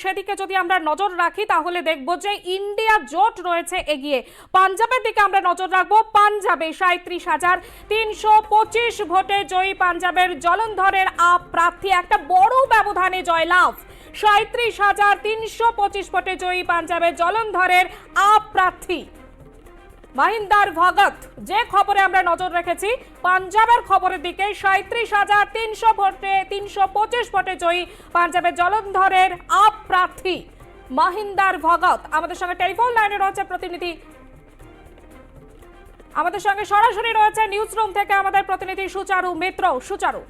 সেদিকে যদি আমরা নজর রাখি, তাহলে দেখব যে ইন্ডিয়া জোট রয়েছে এগিয়ে। পাঞ্জাবের দিকে আমরা নজর রাখব, পাঞ্জাবে সাঁত্রিশ হাজার তিনশো পঁচিশ ভোটে জয়ী পাঞ্জাবের জলন্ধরের আপ প্রার্থী, একটা বড় ব্যবধানে জয়লাভ। সাঁত্রিশ হাজার তিনশো পঁচিশ ভোটে জয়ী পাঞ্জাবের জলন্ধরের আপ প্রার্থী। মাহিন্দার ভগত। যে খবরে আমরা নজর রেখেছি, পাঞ্জাবের খবরের দিকে সাঁত্রিশ হাজার তিনশো ভোটে, তিনশো পঁচিশ ভোটে জয়ী পাঞ্জাবের জলন্ধরের আপ প্রার্থী মাহিন্দার ভগত। আমাদের সঙ্গে টেলিফোন লাইনে রয়েছে প্রতিনিধি। আমাদের সঙ্গে সরাসরি রয়েছে নিউজ রুম থেকে আমাদের প্রতিনিধি সুচারু মিত্র। সুচারু।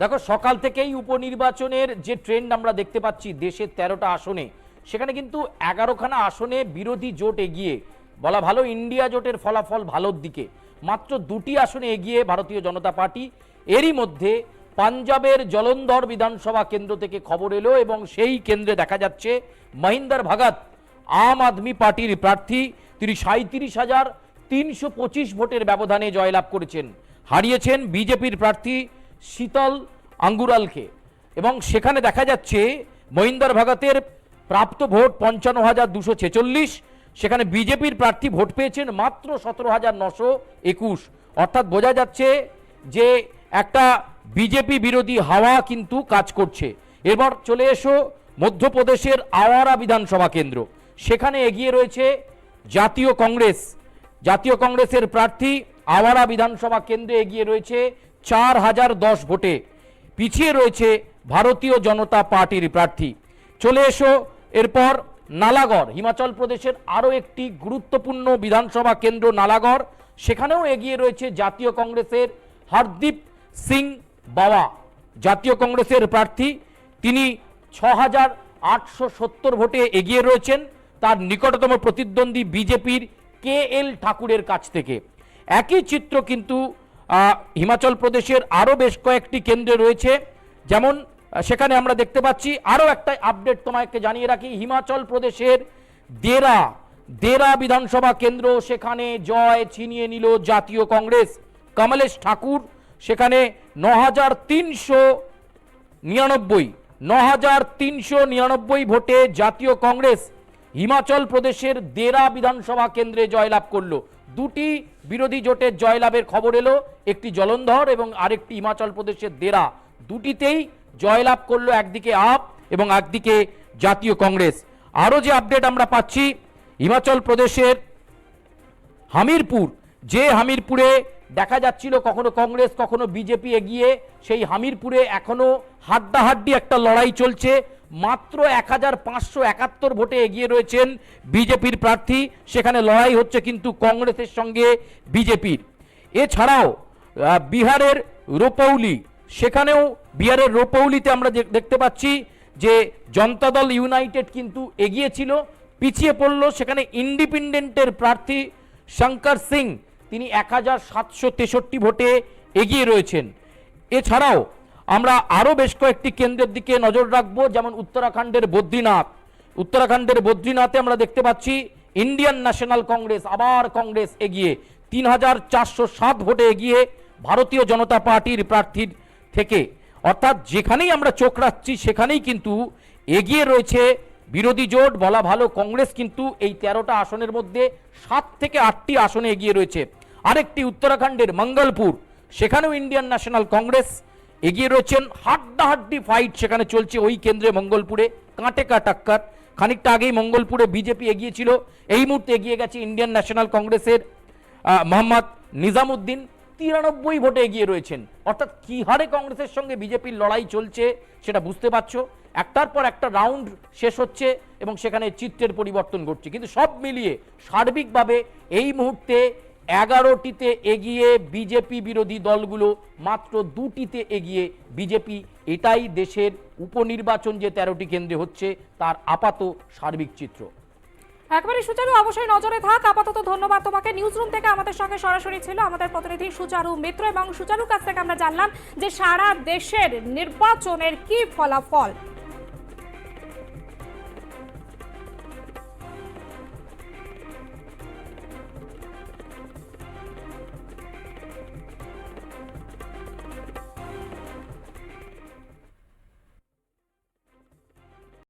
দেখো, সকাল থেকেই উপনির্বাচনের যে ট্রেন্ড আমরা দেখতে পাচ্ছি দেশের তেরোটা আসনে, সেখানে কিন্তু এগারোখানা আসনে বিরোধী জোট এগিয়ে বলা ভালো, ইন্ডিয়া জোটের ফলাফল ভালোর দিকে। মাত্র দুটি আসনে এগিয়ে ভারতীয় জনতা পার্টি, এরই মধ্যে পাঞ্জাবের জলন্ধর বিধানসভা কেন্দ্র থেকে খবর এলো এবং সেই কেন্দ্রে দেখা যাচ্ছে মহিন্দার ভাগাত আম আদমি পার্টির প্রার্থী। তিনি সাঁত্রিশ হাজার তিনশো পঁচিশ ভোটের ব্যবধানে জয়লাভ করেছেন। হারিয়েছেন বিজেপির প্রার্থী শীতল আঙ্গুরালকে। এবং সেখানে দেখা যাচ্ছে মহিন্দর ভাগাতের প্রাপ্ত ভোট পঞ্চান্ন হাজার দুশো ছেচল্লিশ সেখানে বিজেপির প্রার্থী ভোট পেয়েছেন মাত্র সতেরো হাজার নশো একুশ। অর্থাৎ বোঝা যাচ্ছে যে একটা বিজেপি বিরোধী হাওয়া কিন্তু কাজ করছে। এবার চলে এসো মধ্যপ্রদেশের আওয়ারা বিধানসভা কেন্দ্র। সেখানে এগিয়ে রয়েছে জাতীয় কংগ্রেস। জাতীয় কংগ্রেসের প্রার্থী আওয়ারা বিধানসভা কেন্দ্রে এগিয়ে রয়েছে চার হাজার দশ ভোটে। পিছিয়ে রয়েছে ভারতীয় জনতা পার্টির প্রার্থী। চলে এসো এরপর নালাগড়, হিমাচল প্রদেশের আরও একটি গুরুত্বপূর্ণ বিধানসভা কেন্দ্র নালাগড়। সেখানেও এগিয়ে রয়েছে জাতীয় কংগ্রেসের হরদীপ সিং বাওয়া। জাতীয় কংগ্রেসের প্রার্থী, তিনি ছ হাজার আটশো সত্তর ভোটে এগিয়ে রয়েছেন তার নিকটতম প্রতিদ্বন্দ্বী বিজেপির কে এল ঠাকুরের কাছ থেকে। একই চিত্র কিন্তু হিমাচল প্রদেশের আরও বেশ কয়েকটি কেন্দ্রে রয়েছে, যেমন সেখানে আমরা দেখতে পাচ্ছি আরও একটা আপডেট তোমাকে জানিয়ে রাখি। হিমাচল প্রদেশের দেরা দেরা বিধানসভা কেন্দ্র, সেখানে জয় ছিনিয়ে নিল জাতীয় কংগ্রেস। কমলেশ ঠাকুর, সেখানে ন হাজার তিনশো নিরানব্বই ন হাজার তিনশো নিরানব্বই ভোটে জাতীয় কংগ্রেস হিমাচল প্রদেশের দেরা বিধানসভা কেন্দ্রে জয়লাভ করল। দুটি বিরোধী জোটের জয়লাভের খবর এলো, একটি জলন্ধর এবং আরেকটি হিমাচল প্রদেশের দেরা। দুটিতেই জয়লাভ করল একদিকে আপ এবং একদিকে জাতীয় কংগ্রেস। আরও যে আপডেট আমরা পাচ্ছি, হিমাচল প্রদেশের হামিরপুর। যে হামিরপুরে দেখা যাচ্ছিল কখনো কংগ্রেস, কখনো বিজেপি এগিয়ে, সেই হামিরপুরে এখনও হাড্ডাহাড্ডি একটা লড়াই চলছে। মাত্র এক হাজার পাঁচশো একাত্তর ভোটে এগিয়ে রয়েছেন বিজেপির প্রার্থী। সেখানে লড়াই হচ্ছে কিন্তু কংগ্রেসের সঙ্গে বিজেপির। এছাড়াও বিহারের রোপৌলি, সেখানেও বিহারের রোপৌলিতে আমরা দেখতে পাচ্ছি যে জনতা দল ইউনাইটেড কিন্তু এগিয়ে ছিল পিছিয়ে পড়ল সেখানে ইন্ডিপেন্ডেন্টের প্রার্থী শঙ্কর সিং। তিনি এক হাজার সাতশো তেষট্টি ভোটে এগিয়ে রয়েছেন। এছাড়াও আমরা আরও বেশ কয়েকটি কেন্দ্রের দিকে নজর রাখব, যেমন উত্তরাখণ্ডের বদ্রীনাথ। উত্তরাখণ্ডের বদ্রীনাথে আমরা দেখতে পাচ্ছি ইন্ডিয়ান ন্যাশনাল কংগ্রেস, আবার কংগ্রেস এগিয়ে। তিন হাজার চারশো সাত ভোটে এগিয়ে ভারতীয় জনতা পার্টির প্রার্থীর থেকে। অর্থাৎ যেখানেই আমরা চোখ রাখছি, সেখানেই কিন্তু এগিয়ে রয়েছে বিরোধী জোট, বলা ভালো কংগ্রেস কিন্তু এই তেরোটা আসনের মধ্যে সাত থেকে আটটি আসনে এগিয়ে রয়েছে। আরেকটি উত্তরাখণ্ডের মঙ্গলপুর, সেখানেও ইন্ডিয়ান ন্যাশনাল কংগ্রেস এগিয়ে রয়েছেন। হাড্ডাহাড্ডি ফাইট সেখানে চলছে ওই কেন্দ্রে মঙ্গলপুরে, কাঁটে কা টাক্কার খানিকটা আগেই মঙ্গলপুরে বিজেপি এগিয়েছিল। এই মুহূর্তে এগিয়ে গেছে ইন্ডিয়ান ন্যাশনাল কংগ্রেসের মোহাম্মদ নিজামুদ্দিন। তিরানব্বই ভোটে এগিয়ে রয়েছেন। অর্থাৎ কি হারে কংগ্রেসের সঙ্গে বিজেপির লড়াই চলছে সেটা বুঝতে পারছ। একটার পর একটা রাউন্ড শেষ হচ্ছে এবং সেখানে চিত্রের পরিবর্তন ঘটছে। কিন্তু সব মিলিয়ে সার্বিকভাবে এই মুহূর্তে এগারোটিতে এগিয়ে বিজেপি বিরোধী দলগুলো মাত্র দুটিতে এগিয়ে বিজেপি, এটাই দেশের উপনির্বাচন যে তেরোটি কেন্দ্রে হচ্ছে, তার আপাত সার্বিক চিত্র। একবারে সুচারু, অবশ্যই নজরে থাক। আপাতত ধন্যবাদ তোমাকে। নিউজ রুম থেকে আমাদের সঙ্গে সরাসরি ছিল আমাদের প্রতিনিধি সুচারু মিত্র এবং সুচারুর কাছ থেকে আমরা জানলাম যে সারা দেশের নির্বাচনের কি ফলাফল।